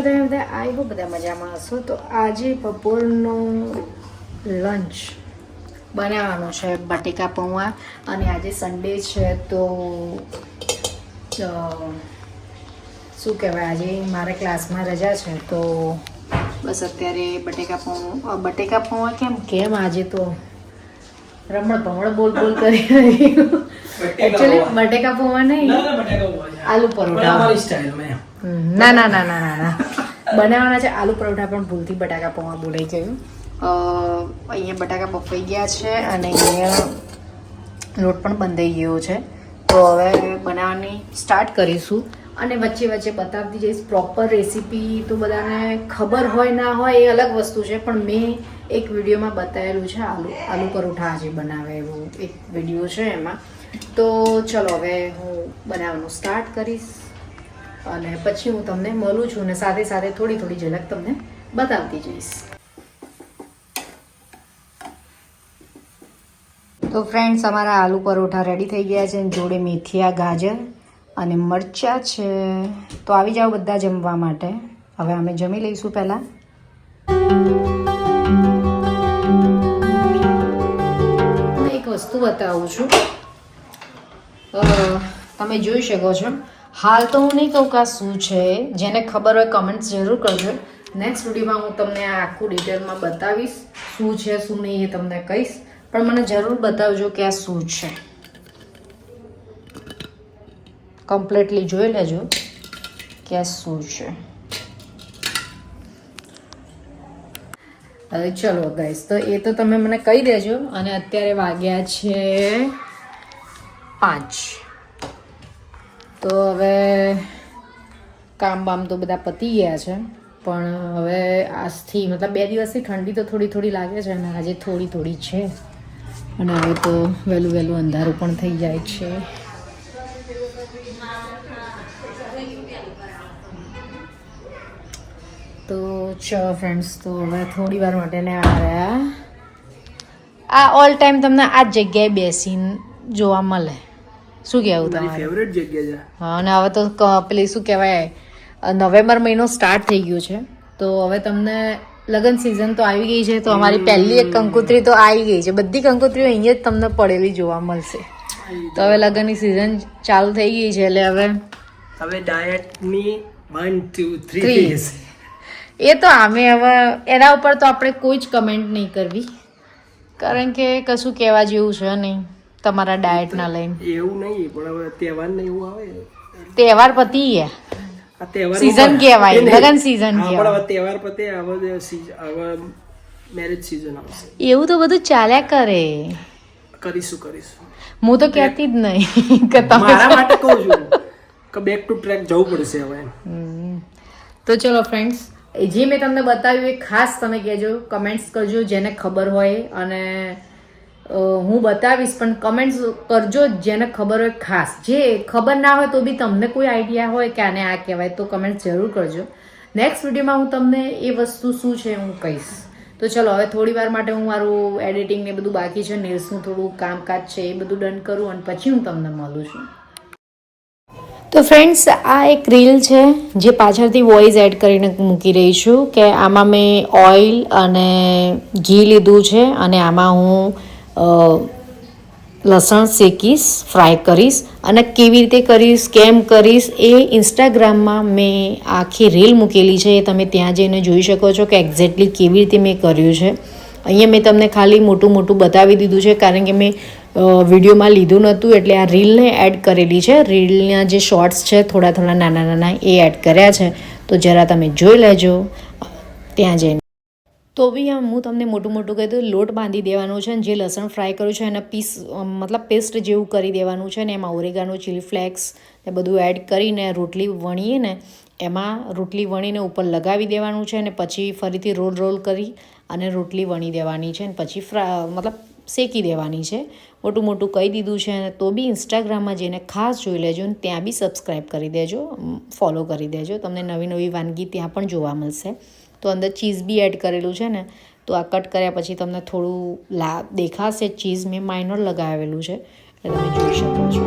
છો તમે બધા આઈ બધા મજામાં હશો. તો આજે બપોરનો લંચ બનાવવાનો છે બટેકા પૌવા અને આજે સન્ડે છે તો શું કહેવાય? આજે મારા ક્લાસમાં રજા છે તો બસ અત્યારે બટેકા પૌવા બટેકા પૌવા કેમ? કેમ આજે તો? રમણ ભમણ બોલ બોલ કરી એકચ્યુઅલી બટેકા પૌવા. નહીં. આલુ પરોઠા. ના ના ના ના ના ના. બનાવવાના છે આલુ પરોઠા પણ ભૂલથી બટાકા પૌવા બોલાઈ ગયું. અહીંયા બટાકા બફાઈ ગયા છે અને અહીંયા લોટ પણ બંધાઈ ગયો છે. તો હવે બનાવવાની સ્ટાર્ટ કરીશું. અને વચ્ચે વચ્ચે બતાવતી જઈશ. પ્રોપર રેસીપી તો બધાને ખબર હોય ના હોય એ અલગ વસ્તુ છે, પણ મેં એક વિડીયોમાં બતાવેલું છે, આલુ આલુ પરોઠા આજે બનાવે એવું એક વીડિયો છે એમાં. તો ચલો હવે હું બનાવવાનું સ્ટાર્ટ કરીશ અને પછી હું તમને મળું છું અને સાથે સાથે થોડી થોડી ઝલક તમને બતાવતી જઈશ. તો ફ્રેન્ડ્સ અમારા આલુ પરોઠા રેડી થઈ ગયા છે જોડે મેથીયા, ગાજર અને મરચાં છે. તો આવી જાઓ બધા જમવા માટે. હવે અમે જમી લઈશું પહેલાં. એક વસ્તુ બતાવું છું. તમે જોઈ શકો છો. હાલ તો હું નહીં કહું કે શું છે. જેને ખબર હોય કમેન્ટ્સ જરૂર કરજો. નેક્સ્ટ વિડીયોમાં હું તમને આ આખું ડિટેલમાં બતાવીશ. શું છે, શું નહીં એ તમને કહીશ. પણ મને જરૂર બતાવજો કે આ શું છે. કમ્પ્લીટલી જોઈ લેજો કે શું છે. હવે ચલો ગાઈસ તો એ તો તમે મને કહી દેજો અને અત્યારે વાગ્યા છે પાંચ. તો હવે કામ બામ તો બધા પતી ગયા છે, પણ હવે આજથી મતલબ બે દિવસથી ઠંડી તો થોડી થોડી લાગે છે અને આજે થોડી થોડી છે. અને હવે તો વહેલું વહેલું અંધારું પણ થઈ જાય છે. તો ચલો ફ્રેન્ડ્સ તો હવે થોડી વાર માટે ને આ આ ઓલ ટાઈમ તમને આ જ જગ્યાએ બેસીને જોવા મળે. શું કહેવું તમારે? ફેવરેટ જગ્યા છે. હા અને હવે તો પેલી શું કહેવાય નવેમ્બર મહિનો સ્ટાર્ટ થઈ ગયો છે. તો હવે તમને લગ્ન સિઝન તો આવી ગઈ છે તો અમારી પહેલી એક કંકોત્રી તો આવી ગઈ છે. બધી કંકોત્રીઓ અહીંયા જ તમને પડેલી જોવા મળશે. તો હવે લગ્નની સિઝન ચાલુ થઈ ગઈ છે એટલે હવે હવે ડાયટની વન ટુ થ્રી એ તો આમે હવે એના ઉપર તો આપણે કોઈ જ કમેન્ટ નહીં કરવી. કારણ કે કશું કહેવા જેવું છે નહીં તમારા ડાયટના લઈને. એવું નહીં પણ હવે તહેવાર ને એવું આવે. તહેવાર પતી ગયા સીઝન કહેવાય, લગન પણ કહેવાય. હવે તહેવાર પતે હવે હવે મેરેજ સીઝન આવશે. એવું તો બધું ચાલ્યા કરે. કરીશું કરીશું. હું તો કહેતી જ નહીં કે તમે માટે કહું છું કે બેક ટુ ટ્રેક જવું પડશે હવે. તો ચલો ફ્રેન્ડ્સ જે મેં તમને બતાવ્યું એ ખાસ તમે કહેજો કમેન્ટ્સ કરજો, જેને ખબર હોય અને હું બતાવીશ, પણ કમેન્ટ્સ કરજો જેને ખબર હોય ખાસ. જે ખબર ના હોય તો બી તમને કોઈ આઈડિયા હોય કે આને આ કહેવાય, તો કમેન્ટ્સ જરૂર કરજો. નેક્સ્ટ વિડીયોમાં હું તમને એ વસ્તુ શું છે હું કહીશ. તો ચલો, હવે થોડી વાર માટે હું મારું એડિટિંગ ને બધું બાકી છે નેલ્સનું થોડું કામકાજ છે એ બધું ડન કરું અને પછી હું તમને મળું છું. તો ફ્રેન્ડ્સ આ એક રીલ છે જે પાછળથી વોઇસ એડ કરીને મૂકી રહી છું કે આમાં મેં ઓઇલ અને ઘી લીધું છે અને આમાં હું લસણ શેકીશ ફ્રાય કરીશ અને કેવી રીતે કરીશ, કેમ કરીશ એ ઇન્સ્ટાગ્રામમાં મેં આખી રીલ મૂકેલી છે. એ તમે ત્યાં જઈને જોઈ શકો છો કે એક્ઝેક્ટલી કેવી રીતે મેં કર્યું છે. અહીંયા મેં તમને ખાલી મોટું મોટું બતાવી દીધું છે કારણ કે મેં વિડીયોમાં લીધું નહોતું એટલે આ રીલને એડ કરેલી છે. રીલના જે શોર્ટ્સ છે, થોડા થોડા નાના નાના એ એડ કર્યા છે. તો જરા તમે જોઈ લેજો. ત્યાં જઈને. તો બી હું તમને મોટું મોટું કહી દઉં, લોટ બાંધી દેવાનું છે અને જે લસણ ફ્રાય કર્યું છે એના પીસ મતલબ પેસ્ટ જેવું કરી દેવાનું છે ને એમાં ઓરેગાનો, ચીલી ફ્લેક્સ એ બધું એડ કરીને રોટલી વણીએ ને એમાં રોટલી વણીને ઉપર લગાવી દેવાનું છે અને પછી ફરીથી રોલ રોલ કરી અને રોટલી વણી દેવાની છે અને પછી ફ્રા, મતલબ શેકી દેવાની છે. મોટું મોટું કહી દીધું છે અને તો બી ઇન્સ્ટાગ્રામમાં જઈને ખાસ જોઈ લેજો અને ત્યાં બી સબસ્ક્રાઈબ કરી દેજો ફોલો કરી દેજો. તમને નવી નવી વાનગી ત્યાં પણ જોવા મળશે. તો અંદર ચીઝ બી એડ કરેલું છે ને, તો આ કટ કર્યા પછી તમને થોડું લા, દેખાશે ચીઝ મેં માઇનર લગાવેલું છે. એટલે તમે જોઈ શકો છો.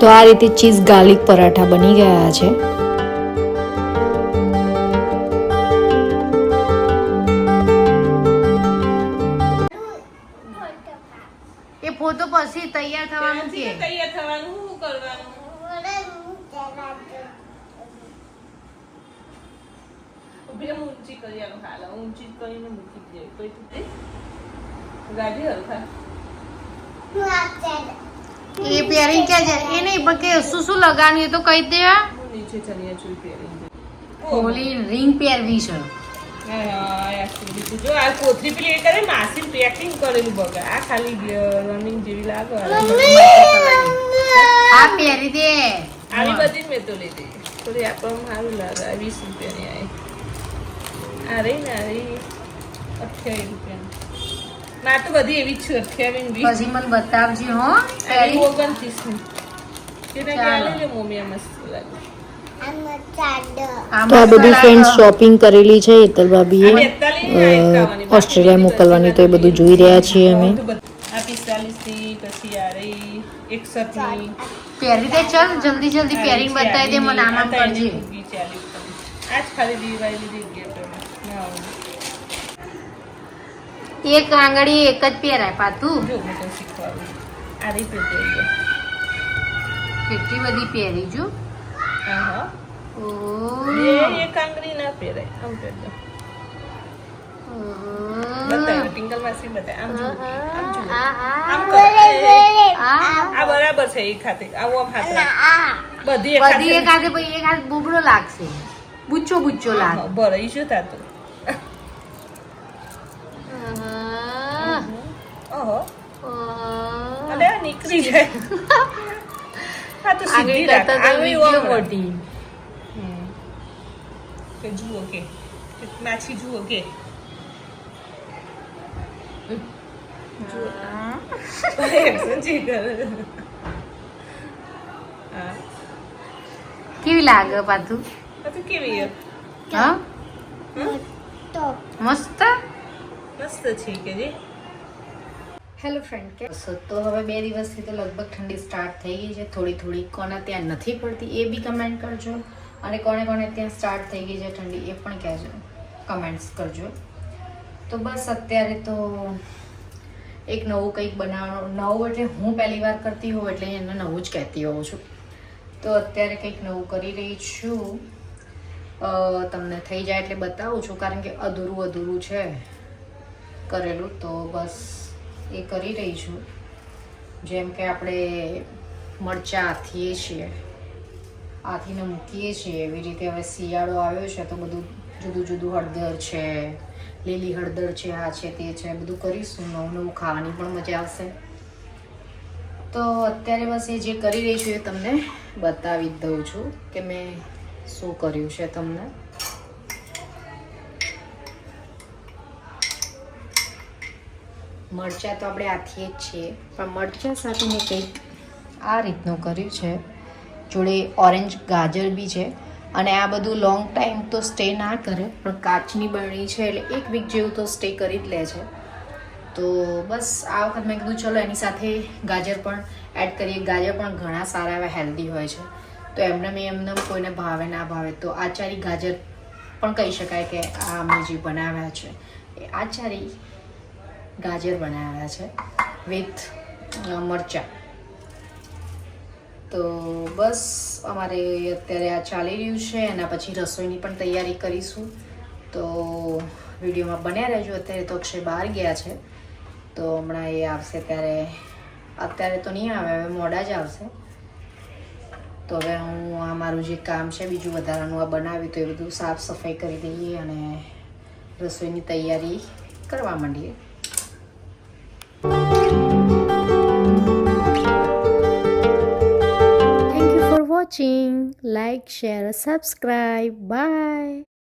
તો આ રીતે ચીઝ ગાર્લિક પરાઠા બની ગયા છે. શું ઊભી હું ઊંચી કરી આલું હાલ. ઊંચી કરીને મૂકી જ કોઈ તૂટે? ગાડી હરખા? એ પહેરી નહીં પણ કે શું શું એ તો કહી દેવા. નીચે ચણિયા ચોળી પહેરીને ખોલી રિંગ પહેરવી છે. આ બીજું જો આ કોથળી પેલી એ કરે માસી પેકિંગ કરેલું બગા આ ખાલી રનિંગ જેવી લાગે. આ પહેરી દે આવી બધી જ મેં તો લીધી. થોડી આપણને સારું લાગે. વીસ રૂપિયાની આવી આ રહી ને આ રહી. અઠ્યાવીસ રૂપિયાની. ના તો બધી એવી જ છે અઠ્યાવીસ વીસ. પછી મને બતાવજે હો. ઓગણત્રીસની તેને ચાલો. ક્યાં મમ્મી આ મસ્ત લાગે. આ બધી ફ્રેન્ડ શોપિંગ કરેલી છે હેતલ ભાભીએ. ઓસ્ટ્રેલિયા મોકલવાની તો એ બધું જોઈ રહ્યા છીએ અમે. આ પિસ્તાલીસની પછી આ રહી એકસઠ પહેરી દે ચલ જલ્દી જલ્દી પહેરીને બતાવી દે મને આમાં પડજે આજ ખાલી દિવાળી લીધી ગયા એક આંગળી એક જ પહેરાય પાતું જો હું શીખવાડું. આ રીતે જઈએ કેટલી બધી પહેરી જો. હા ઓ એક આંગળી ના પહેરાય. આમ પહેરજો બતાવ્યું ટિંકલ માસી બતાય આમ જુઓ આમ જુઓ. આમ કરો. આ બરાબર છે એક હાથે. આવું આમ હાથ. બધી એક બધી એક હાથે હાથે પછી એક હાથ બોબડો લાગશે. બુચ્ચો બુચ્ચો લાગે હા, બરાબર ઈ શું થાતું આહ, ઓહો. અલે નીકળી જાય. હા તો સીધી રાખ. કરતા તો આંગળી વીડિયો ઓમ મોટી. કે જુઓ કે. માછી જુઓ કે. કેવી લાગે પાતું કેવી હા? મસ્ત? મસ્ત છે કે જે. હેલો ફ્રેન્ડ કે તો હવે બે દિવસથી તો લગભગ ઠંડી સ્ટાર્ટ થઈ ગઈ છે. થોડી થોડી કોને ત્યાં નથી પડતી એ બી કમેન્ટ કરજો. અને કોને કોને ત્યાં સ્ટાર્ટ થઈ ગઈ છે ઠંડી એ પણ કહેજો. કમેન્ટ્સ કરજો. તો બસ અત્યારે તો એક નવું કંઈક બનાવવાનું, નવું એટલે હું પહેલી વાર કરતી હોઉં એટલે એને નવું જ કહેતી હોઉં છું. તો અત્યારે કંઈક નવું કરી રહી છું. તમને થઈ જાય એટલે બતાવું છું, કારણ કે અધૂરું અધૂરું છે કરેલું, તો બસ એ કરી રહી છું. જેમ કે આપણે મરચાં આથીએ છીએ, આથીને મૂકીએ છીએ, એવી રીતે હવે શિયાળો આવ્યો છે, તો બધું જુદું જુદું હળદર છે, લીલી હળદર છે, આ છે, તે છે, બધું કરીશું. નવું નવું ખાવાની પણ મજા આવશે. તો અત્યારે બસ એ જે કરી રહી છું એ તમને બતાવી દઉં છું કે મેં શું કર્યું છે તમને. મરચાં તો આપણે આથીએ જ છીએ, પણ મરચાં સાથે મેં કંઈક આ રીતનું કર્યું છે. જોડે ઓરેન્જ ગાજર બી છે. અને આ બધું લોંગ ટાઈમ તો સ્ટે ના કરે, પણ કાચની બરણી છે એટલે એક વીક જેવું તો સ્ટે કરી જ લે છે. તો બસ આ વખત મેં કીધું, ચલો એની સાથે ગાજર પણ એડ કરીએ. ગાજર પણ ઘણા સારા એવા હેલ્ધી હોય છે. તો એમને મેં એમને કોઈને ભાવે ના ભાવે. તો આચારી ગાજર પણ કહી શકાય કે આ અમે જે બનાવ્યા છે, એ આચારી ગાજર બનાવ્યા છે વિથ મરચાં. તો બસ અમારે અત્યારે આ ચાલી રહ્યું છે એના પછી રસોઈની પણ તૈયારી કરીશું. તો વિડીયોમાં બન્યા રહેજો, અત્યારે તો અક્ષય બહાર ગયા છે. તો હમણાં એ આવશે ત્યારે, અત્યારે તો નહીં આવે, હવે મોડા જ આવશે. તો હવે હું આ મારું જે કામ છે, બીજું વધારાનું આ બનાવ્યું તો એ બધું સાફ સફાઈ કરી દઈએ અને રસોઈની તૈયારી કરવા માંડીએ. Watching. Like, share, subscribe. Bye.